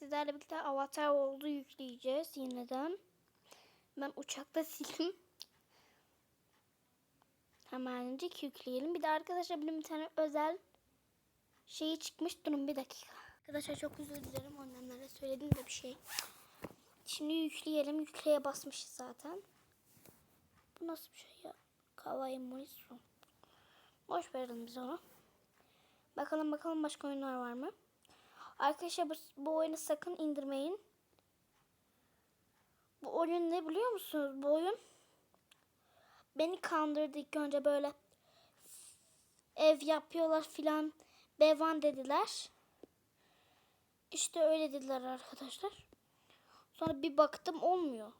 sizlerle birlikte Avatar oldu yükleyeceğiz yeniden. Ben uçakta sildim. Hemencik yükleyelim. Bir de arkadaşlar benim bir tane özel şeyi çıkmış. Durun bir dakika. Arkadaşlar çok özür dilerim. Annemlere söyledim de bir şey. Şimdi yükleyelim. Yükleye basmışız zaten. Bu nasıl bir şey ya? Kawaii Morisu. Boş verelim biz onu. Bakalım bakalım başka oyunlar var mı? Arkadaşlar bu, bu oyunu sakın indirmeyin. Bu oyun ne biliyor musunuz? Bu oyun beni kandırdı ilk önce böyle ev yapıyorlar filan bevan dediler. İşte öyle dediler arkadaşlar. Sonra bir baktım olmuyor.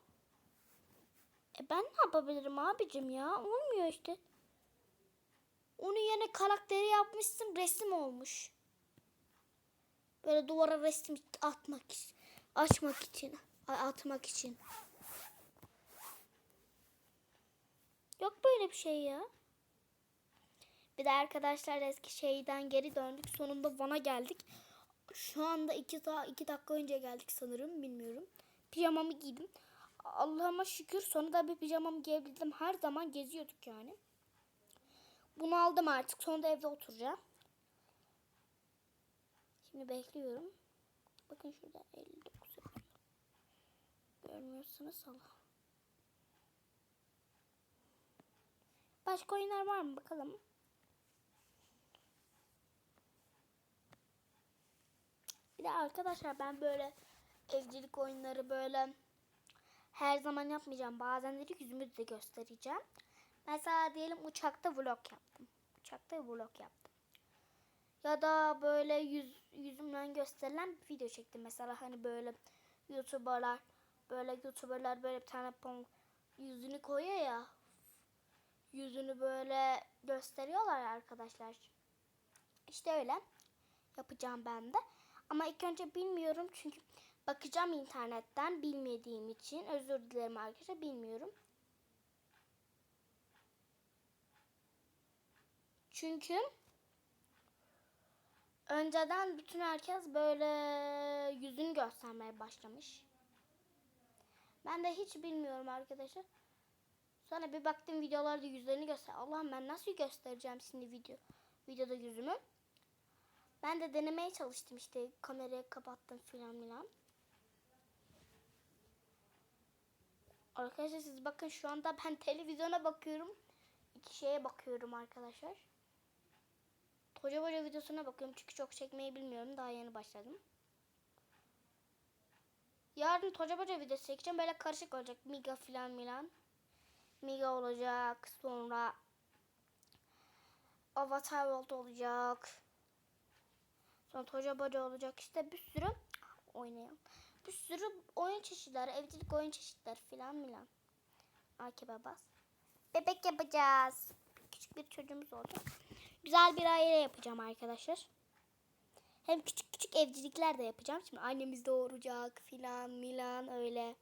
E ben ne yapabilirim abicim ya? Olmuyor işte. Onu yine karakteri yapmışsın resim olmuş. Böyle duvara resim atmak için, açmak için, atmak için. Yok böyle bir şey ya. Bir de arkadaşlar eski şeyden geri döndük. Sonunda Van'a geldik. Şu anda iki, daha iki dakika önce geldik sanırım. Bilmiyorum. Pijamamı giydim. Allah'ıma şükür sonunda bir pijamamı giyebildim. Her zaman geziyorduk yani. Bunu aldım artık. Sonunda evde oturacağım. Şimdi bekliyorum. Bakın şurada 59 yazıyor. Görmüyorsunuz Allah. Başka oyunlar var mı bakalım. Bir de arkadaşlar ben böyle evcilik oyunları böyle her zaman yapmayacağım. Bazenleri yüzümü de göstereceğim. Mesela diyelim uçakta vlog yaptım. Uçakta vlog yaptım. Ya da böyle yüz, yüzümden gösterilen bir video çektim. Mesela hani böyle YouTuber'lar böyle YouTuber'lar böyle bir tane pom yüzünü koyuyor ya. Yüzünü böyle gösteriyorlar arkadaşlar. İşte öyle yapacağım ben de. Ama ilk önce bilmiyorum çünkü bakacağım internetten bilmediğim için. Özür dilerim arkadaşlar bilmiyorum. Çünkü önceden bütün herkes böyle yüzünü göstermeye başlamış. Ben de hiç bilmiyorum arkadaşlar. Sonra bir baktım videolarda yüzlerini göster. Allah'ım ben nasıl göstereceğim şimdi video videoda yüzümü? Ben de denemeye çalıştım işte kamerayı kapattım filan filan. Arkadaşlar siz bakın şu anda ben televizyona bakıyorum. İki şeye bakıyorum arkadaşlar. Koca koca videosuna bakıyorum çünkü çok çekmeyi bilmiyorum. Daha yeni başladım. Yarın koca koca videosu çekeceğim. Böyle karışık olacak. Miga filan milan. Miga olacak. Sonra Avatar World olacak. Sonra Toca Boca olacak. İşte bir sürü oynayalım. Bir sürü oyun çeşitleri, evcilik oyun çeşitleri filan milan. Akibe bas. Bebek yapacağız. Küçük bir çocuğumuz olacak. Güzel bir aile yapacağım arkadaşlar. Hem küçük küçük evcilikler de yapacağım. Şimdi annemiz doğuracak filan milan öyle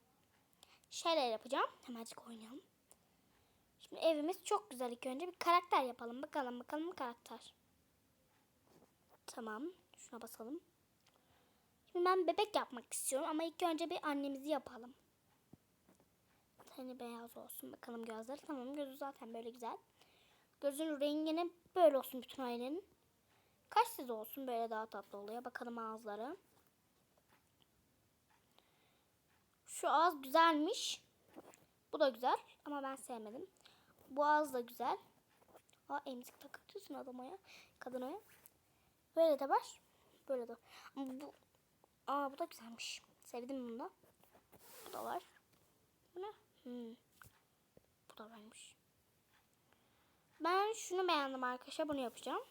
şeyler yapacağım. Hemencik oynayalım. Şimdi evimiz çok güzel. İlk önce bir karakter yapalım. Bakalım bakalım karakter. Tamam. Şuna basalım. Şimdi ben bebek yapmak istiyorum ama ilk önce bir annemizi yapalım. Teni beyaz olsun. Bakalım gözleri. Tamam gözü zaten böyle güzel. Gözün rengini böyle olsun bütün ailenin. Kaşsız olsun böyle daha tatlı oluyor. Bakalım ağızları. Şu ağız güzelmiş. Bu da güzel ama ben sevmedim. Bu ağız da güzel. Aa emzik takatıyorsun adama ya. Kadına ya. Böyle de var. Böyle de. Ama bu Aa bu da güzelmiş. Sevdim bunu da. Bu da var. Bu ne? Hmm. Bu da varmış. Ben şunu beğendim arkadaşlar. Bunu yapacağım.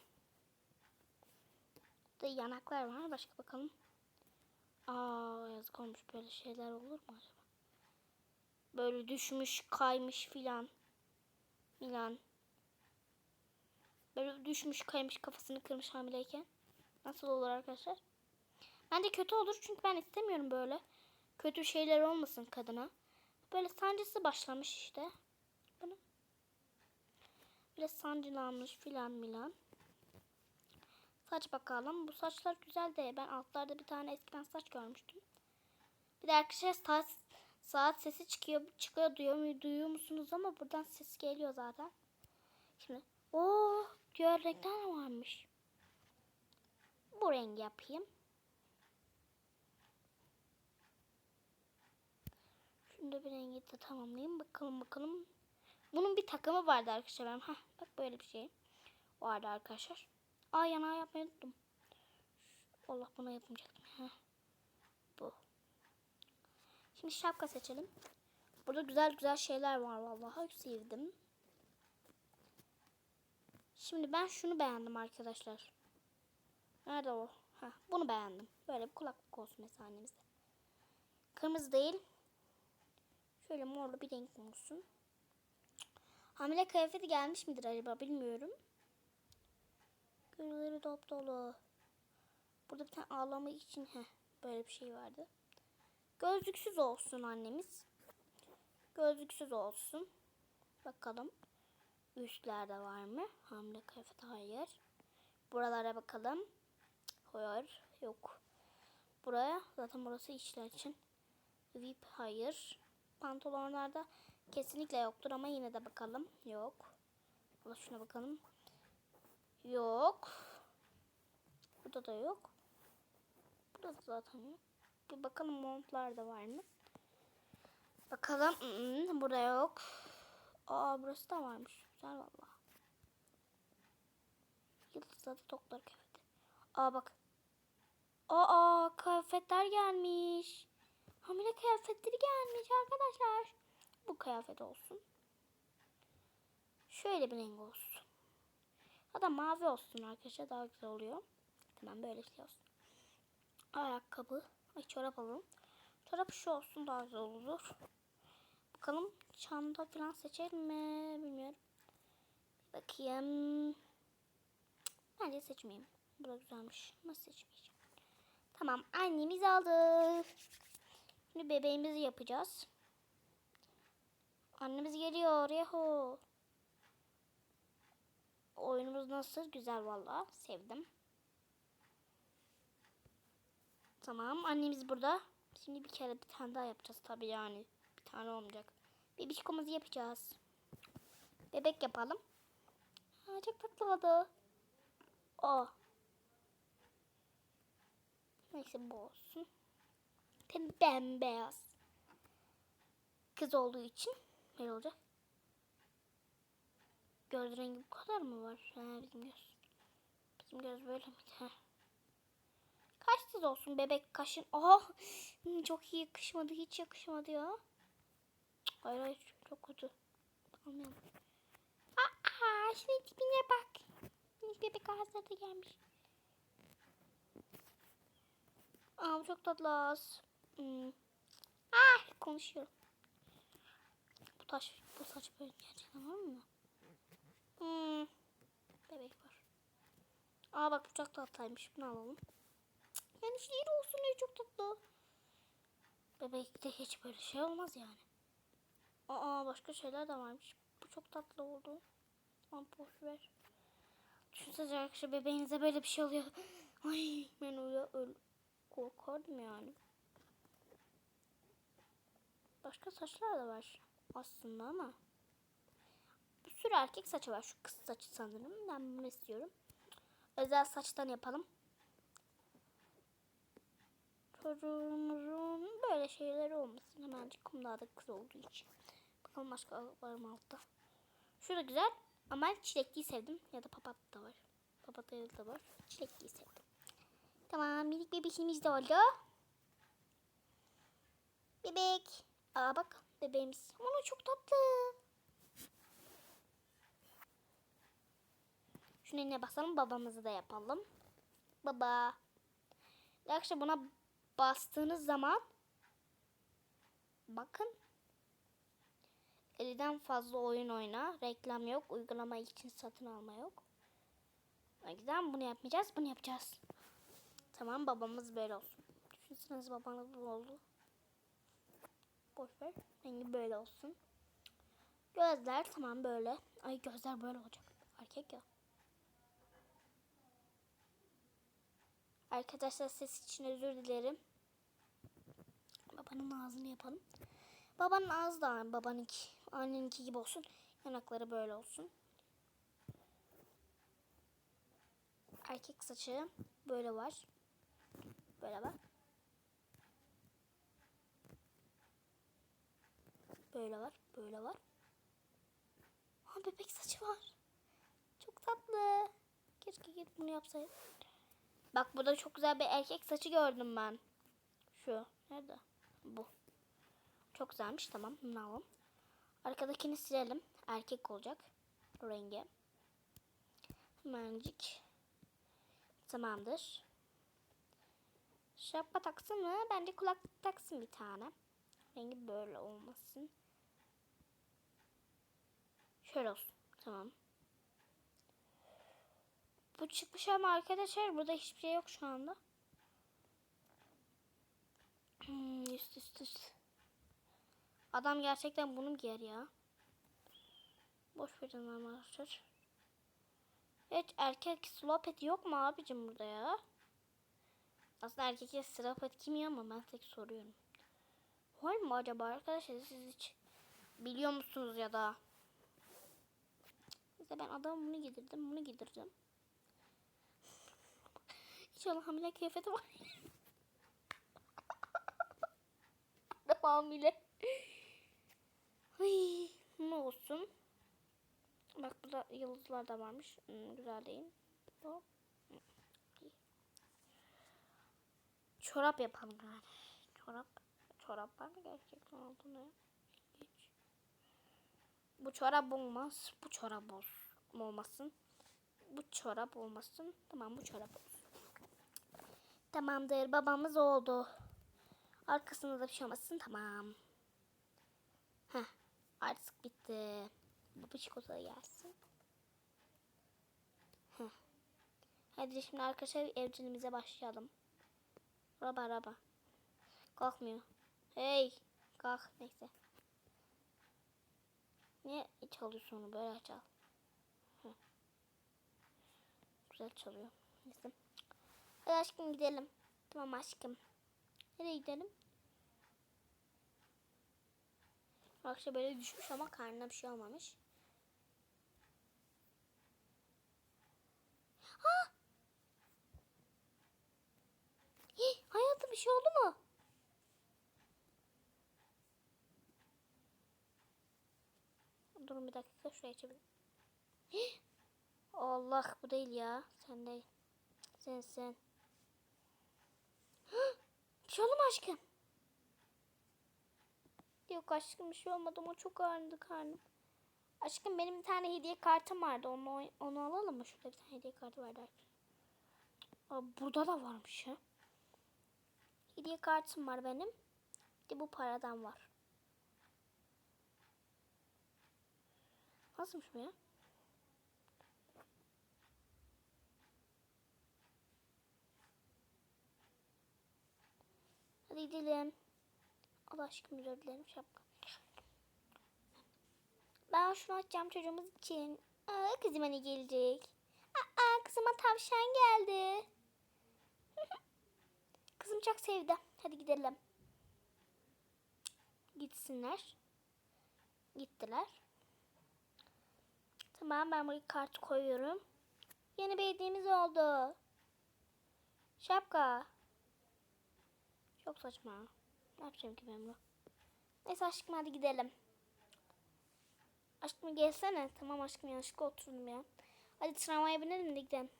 Burada yanaklar var. Başka bakalım. Aa yazık olmuş. Böyle şeyler olur mu acaba? Böyle düşmüş, kaymış filan. Milan. Böyle düşmüş, kaymış, kafasını kırmış hamileyken. Nasıl olur arkadaşlar? Bence kötü olur çünkü ben istemiyorum böyle. Kötü şeyler olmasın kadına. Böyle sancısı başlamış işte. Böyle sancılanmış filan milan. Saç bakalım. Bu saçlar güzel de ben altlarda bir tane eskiden saç görmüştüm. Bir de arkadaşlar saat, saat sesi çıkıyor. Çıkıyor duyuyor, mu- duyuyor musunuz ama buradan ses geliyor zaten. Şimdi o diğer renkler varmış. Bu rengi yapayım. Şunu bir rengi de tamamlayayım. Bakalım bakalım. Bunun bir takımı vardı arkadaşlar. benim. Heh, bak böyle bir şey vardı arkadaşlar. Aa yanağı yapmayı unuttum. Allah buna yapmayacaktım. Heh. Bu. Şimdi şapka seçelim. Burada güzel güzel şeyler var vallahi sevdim. Şimdi ben şunu beğendim arkadaşlar. Nerede o? Heh, bunu beğendim. Böyle bir kulaklık olsun mesela annemizde. Kırmızı değil. Şöyle morlu bir renk olsun. Hamile kıyafeti gelmiş midir acaba bilmiyorum. Gölleri dop dolu. Burada bir tane ağlama için heh, böyle bir şey vardı. Gözlüksüz olsun annemiz. Gözlüksüz olsun. Bakalım. Üstlerde var mı? Hamile kıyafeti hayır. Buralara bakalım. Hayır. Yok. Buraya zaten burası içler için. Vip hayır. Pantolonlarda kesinlikle yoktur ama yine de bakalım. Yok. Burada şuna bakalım. Yok. Burada da yok. Burada da zaten yok. Bir bakalım montlarda var mı? Bakalım. Hmm, burada yok. Aa burası da varmış. Güzel valla. Yıldızlarda doktor kıyafeti. Aa bak. Aa kıyafetler gelmiş. Hamile kıyafetleri gelmiş arkadaşlar. Bu kıyafet olsun. Şöyle bir renk olsun. Hatta mavi olsun arkadaşlar daha güzel oluyor. Tamam böyle şey olsun. Ayakkabı. Ay çorap alalım. Çorap şu olsun daha güzel olur. Bakalım çanta falan seçer mi bilmiyorum. Bakayım. Bence seçmeyeyim. Bu da güzelmiş. Nasıl seçmeyeceğim? Tamam annemiz aldı. Şimdi bebeğimizi yapacağız. Annemiz geliyor. Yahu. Oyunumuz nasıl? Güzel valla. Sevdim. Tamam. Annemiz burada. Şimdi bir kere bir tane daha yapacağız tabii yani. Bir tane olmayacak. Bebişkomuzu yapacağız. Bebek yapalım. Aa, çok tatlı oldu. O. Neyse bu olsun. Tabii bembeyaz. Kız olduğu için böyle olacak. Göz rengi bu kadar mı var? Ha, bizim göz. Bizim göz böyle miydi? Ha. Kaşsız olsun bebek kaşın. Oh hmm, çok iyi yakışmadı. Hiç yakışmadı ya. Hayır hayır çok kötü. Almayalım. Aa, şunun tipine bak. Bebek ağızları da gelmiş. Aa çok tatlı ağız. Hmm. Ah konuşuyorum. Taş, bu saç böyle gerçekten var mı? Hmm. Bebek var. Aa bak bu çok tatlıymış. Bunu alalım. Yani şiir olsun diye çok tatlı. Bebekte hiç böyle şey olmaz yani. Aa başka şeyler de varmış. Bu çok tatlı oldu. Aman boş ver. Düşünsene arkadaşlar bebeğinize böyle bir şey oluyor. Ay ben öyle, öyle korkardım yani. Başka saçlar da var aslında ama. Bir sürü erkek saçı var. Şu kız saçı sanırım. Ben bunu istiyorum. Özel saçtan yapalım. Çocuğumuzun böyle şeyleri olmasın. Hemencik kumdağda kız olduğu için. Bakalım başka var mı altta. Şu da güzel. Ama ben çilekliyi sevdim. Ya da papatya da var. Papatya da var. Çilekliyi sevdim. Tamam minik bebişimiz de oldu. Bebek. Aa bak bebeğimiz. Onu çok tatlı. Şunu eline basalım babamızı da yapalım. Baba. Arkadaşlar buna bastığınız zaman bakın 50'den fazla oyun oyna. Reklam yok. Uygulama için satın alma yok. O yüzden bunu yapmayacağız. Bunu yapacağız. Tamam babamız böyle olsun. Düşünseniz babanız bu oldu. Boş ver. Rengi böyle olsun. Gözler tamam böyle. Ay gözler böyle olacak. Erkek ya. Arkadaşlar ses için özür dilerim. Babanın ağzını yapalım. Babanın ağzı da babanınki. Anneninki gibi olsun. Yanakları böyle olsun. Erkek saçı böyle var. Böyle var. Böyle var. Böyle var. Ha bebek saçı var. Çok tatlı. Keşke gidip bunu yapsaydım. Bak burada çok güzel bir erkek saçı gördüm ben. Şu. Nerede? Bu. Çok güzelmiş. Tamam. Bunu alalım. Arkadakini silelim. Erkek olacak. Rengi. Hemencik. Tamamdır. Şapka taksın mı? Bence kulaklık taksın bir tane. Rengi böyle olmasın. Şöyle olsun. Tamam. Bu çıkmış ama arkadaşlar burada hiçbir şey yok şu anda. Hmm, üst üst üst. Adam gerçekten bunu mu giyer ya? Boş verin arkadaşlar. Evet erkek slopet yok mu abicim burada ya? Aslında erkekler slopet kim ya ama ben tek soruyorum. Var mı acaba arkadaşlar siz hiç biliyor musunuz ya da? Mesela ben adamı bunu giydirdim bunu giydireceğim. İnşallah hamile kıyafeti var. Hamile. Ay, ne olsun. Bak burada yıldızlar da varmış. Hmm, güzel değil. Bu. Çorap yapalım yani. Çorap. Çorap var mı gerçekten? Geç. Bu çorap olmaz. Bu çorap olmasın. Bu çorap olmasın. Tamam bu çorap. Tamamdır. Babamız oldu. Arkasında da bir şey olmasın. Tamam. Heh. Artık bitti. Bu çikolata gelsin. Heh. Hadi şimdi arkadaşlar evcilimize başlayalım. Raba raba. Kalkmıyor. Hey. Kalk. Neyse. Niye çalıyorsun onu? Böyle çal. Güzel çalıyor. Neyse. Hadi aşkım gidelim. Tamam aşkım. Nereye gidelim? Akşam böyle düşmüş ama karnına bir şey olmamış. Ha! Hii, hayatım bir şey oldu mu? Durun bir dakika şuraya. Hii! Allah bu değil ya. Sen değil. Sen sen. Bir şey aşkım? Yok aşkım bir şey olmadı ama çok ağrıdı karnım. Aşkım benim bir tane hediye kartım vardı. Onu, onu alalım mı? Şurada bir tane hediye kartı vardı. Aa, burada da varmış ha. Hediye kartım var benim. Bir de bu paradan var. Nasılmış bu ya? Hadi gidelim. Allah aşkına özür dilerim şapka. Ben şunu açacağım çocuğumuz için. Aa, kızıma ne gelecek? Aa, kızıma tavşan geldi. Kızım çok sevdi. Hadi gidelim. Gitsinler. Gittiler. Tamam ben buraya kart koyuyorum. Yeni bir hediyemiz oldu. Şapka. Çok saçma. Ne yapacağım ki ben bunu? Neyse aşkım hadi gidelim. Aşkım gelsene. Tamam aşkım yanlışlıkla oturdum ya. Hadi tramvaya binelim de gidelim.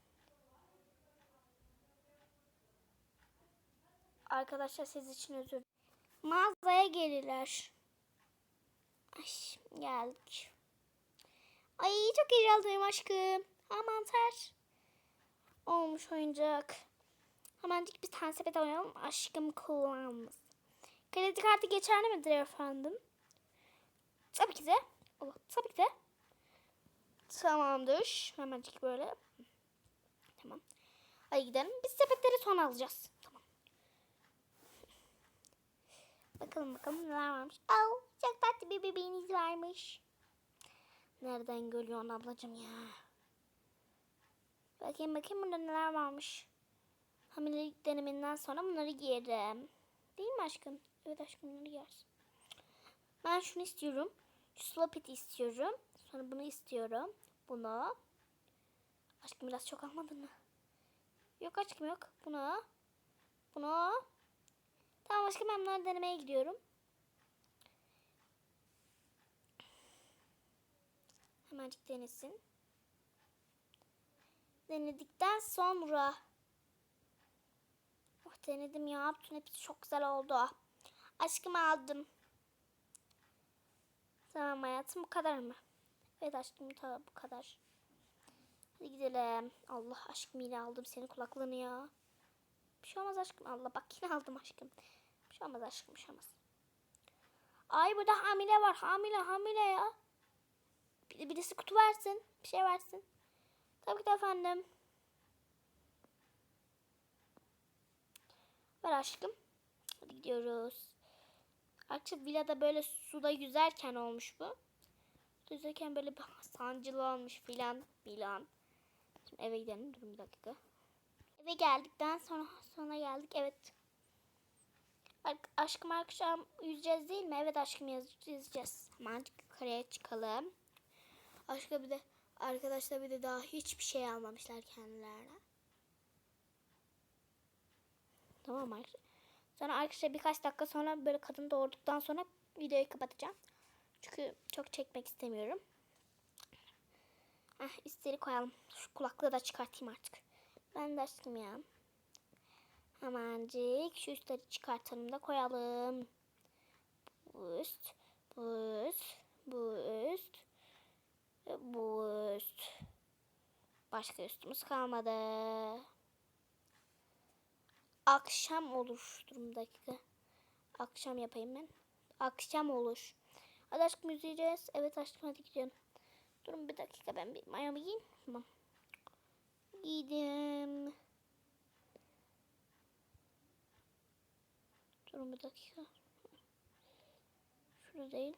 Arkadaşlar siz için özür Mağazaya gelirler. Ay geldik. Ay çok heyecanlıyım aşkım. Ha mantar. Olmuş oyuncak. Hemencik bir tane sepet oynayalım. Aşkım kullanmaz. Kredi kartı geçerli midir efendim? Tabii ki de. Allah, tabii ki de. Tamamdır. Hemencik böyle. Tamam. Hadi gidelim. Biz sepetleri son alacağız. Tamam. Bakalım bakalım neler varmış. Aa, çok tatlı bir bebeğiniz varmış. Nereden görüyorsun ablacığım ya? Bakayım bakayım burada neler varmış. Hamilelik deneminden sonra bunları giyerim. Değil mi aşkım? Evet aşkım bunları giyersin. Ben şunu istiyorum. Şu slopeti istiyorum. Sonra bunu istiyorum. Bunu. Aşkım biraz çok almadın mı? Yok aşkım yok. Bunu. Bunu. Tamam aşkım ben bunları denemeye gidiyorum. Hemencik denesin. Denedikten sonra. Oh denedim ya. Bütün hepsi çok güzel oldu. Aşkım aldım. Tamam hayatım bu kadar mı? Evet aşkım tamam bu kadar. Hadi gidelim. Allah aşkım yine aldım senin kulaklığını ya. Bir şey olmaz aşkım. Allah bak yine aldım aşkım. Bir şey olmaz aşkım bir şey olmaz. Ay burada hamile var. Hamile hamile ya. Bir, birisi kutu versin. Bir şey versin. Tabii ki de efendim. Ver aşkım. Hadi gidiyoruz. Akşam villada böyle suda yüzerken olmuş bu. Suda yüzerken böyle sancılı olmuş filan filan. Şimdi eve gidelim. Durun bir dakika. Eve geldikten sonra sonra geldik. Evet. Aşkım akşam yüzeceğiz değil mi? Evet aşkım yüz- yüzeceğiz. Hemen yukarıya çıkalım. Aşkım bir de arkadaşlar bir de daha hiçbir şey almamışlar kendilerine. Tamam arkadaşlar. Sonra arkadaşlar birkaç dakika sonra böyle kadın doğurduktan sonra videoyu kapatacağım. Çünkü çok çekmek istemiyorum. Ah üstleri koyalım. Şu kulaklığı da çıkartayım artık. Ben de açtım ya. Hemencik şu üstleri çıkartalım da koyalım. Bu üst, bu üst, bu üst, bu üst. Başka üstümüz kalmadı. Akşam olur. Durun bir dakika. Akşam yapayım ben. Akşam olur. Hadi aşkım yüzeceğiz. Evet aşkım hadi gidelim. Durun bir dakika ben bir mayomu giyeyim. Tamam. Giydim. Durun bir dakika. Şurada değil.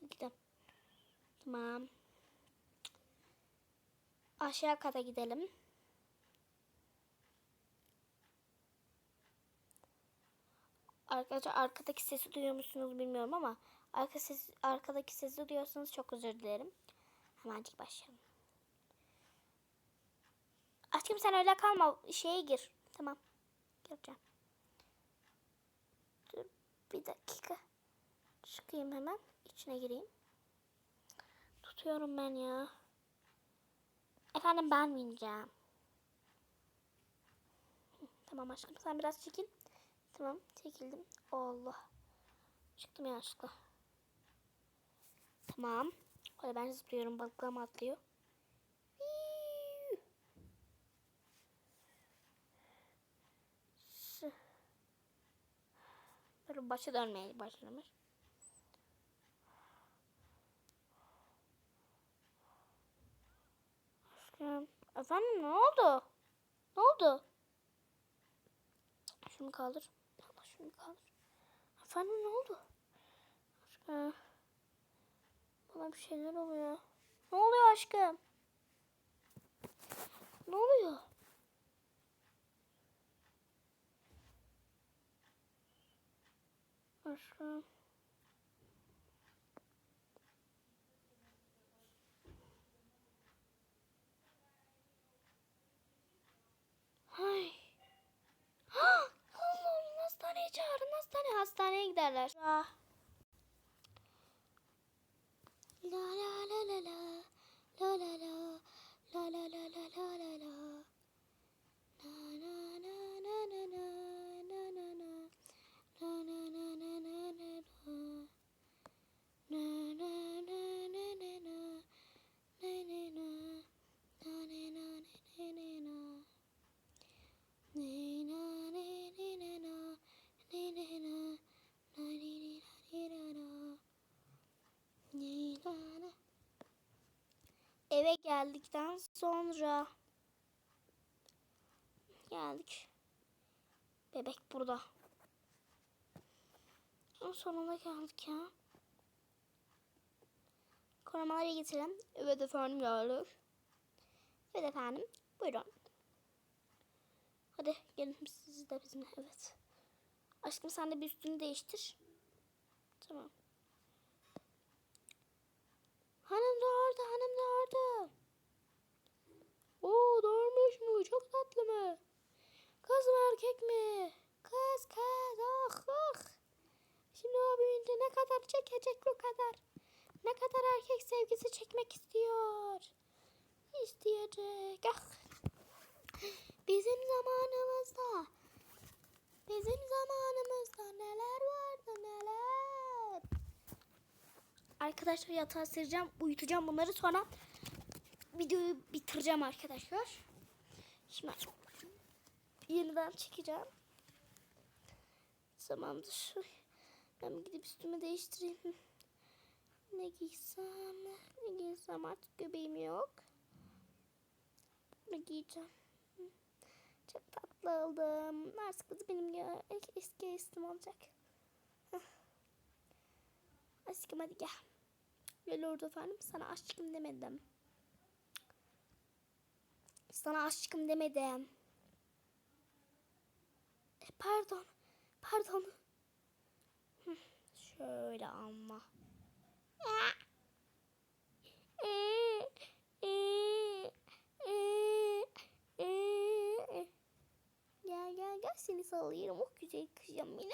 Hadi gidelim. Tamam. Aşağı kata gidelim. Arkadaşlar arkadaki sesi duyuyor musunuz bilmiyorum ama arka ses, arkadaki sesi duyuyorsanız çok özür dilerim. Hemencik başlayalım. Aşkım sen öyle kalma. Şeye gir. Tamam. Gireceğim. Dur bir dakika. Çıkayım hemen. İçine gireyim. Tutuyorum ben ya. Efendim ben bineceğim. Tamam aşkım sen biraz çekil. Tamam çekildim. Allah. Çıktım yanlışlıkla. Tamam. Öyle ben zıplıyorum balıklarım atlıyor. Böyle başa dönmeye başlamış. Aşkım. Efendim ne oldu? Ne oldu? Şunu kaldır. Allah şunu kaldır. Efendim ne oldu? Aşkım. Bana bir şeyler oluyor. Ne oluyor aşkım? Ne oluyor? Aşkım. Ay. Allah'ım hastaneye çağırın hastane. Hastaneye giderler. Ah. La la la la la. La la la. La la la la la la sonra geldik. Bebek burada. En sonunda geldik ya. Korumaları getirelim. Evet efendim geldik. Evet efendim. Buyurun. Hadi gelin siz de bizimle. Evet. Aşkım sen de bir üstünü değiştir. Tamam. Hanım da orada, hanım da orada. Oo doğurmuş mu? Çok tatlı mı? Kız mı erkek mi? Kız kız ah ah. Şimdi o büyüyünce ne kadar çekecek bu kadar. Ne kadar erkek sevgisi çekmek istiyor. İsteyecek. Ah. Bizim zamanımızda Bizim zamanımızda neler vardı neler. Arkadaşlar yatağa sereceğim, uyutacağım bunları sonra videoyu bitireceğim arkadaşlar. Şimdi yeniden çekeceğim. Tamamdır. Ben gidip üstümü değiştireyim. Ne giysem, ne giysem artık göbeğim yok. Ne giyeceğim? Çok tatlı oldum. Artık bu benim ya eski esim olacak. Aşkım hadi gel. Gel orada efendim. Sana aşkım demedim. Sana aşkım demedim. E, pardon. Pardon. Şöyle ama. Gel gel gel seni sallayayım. Oh güzel kızım benim.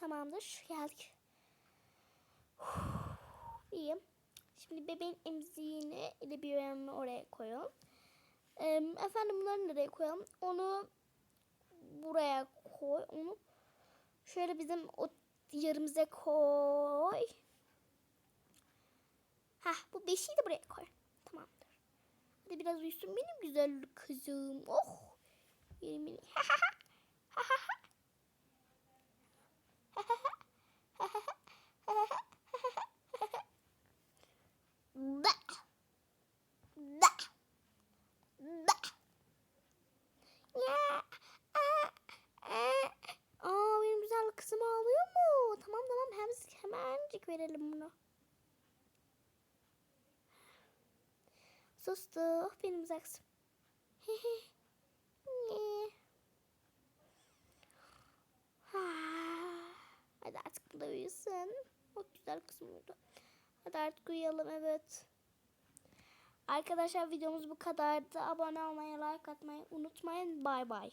Tamamdır geldik. İyiyim. Şimdi bebeğin emziğini ile bir oraya koyalım. Efendim bunları nereye koyalım? Onu buraya koy. Onu şöyle bizim o yerimize koy. Hah bu beşiği de buraya koy. Tamamdır. Hadi biraz uyusun benim güzel kızım. Oh. Yerim benim. Da. Da. Da. Ya. Aa, aa. Aa, benim güzel kızım ağlıyor mu? Tamam tamam hem hemencik verelim bunu. Sustu. Oh, benim? Ha. Hadi artık bu uyusun. O güzel kızım uyudu. Hadi artık uyuyalım evet. Arkadaşlar videomuz bu kadardı. Abone olmayı, like atmayı unutmayın. Bay bay.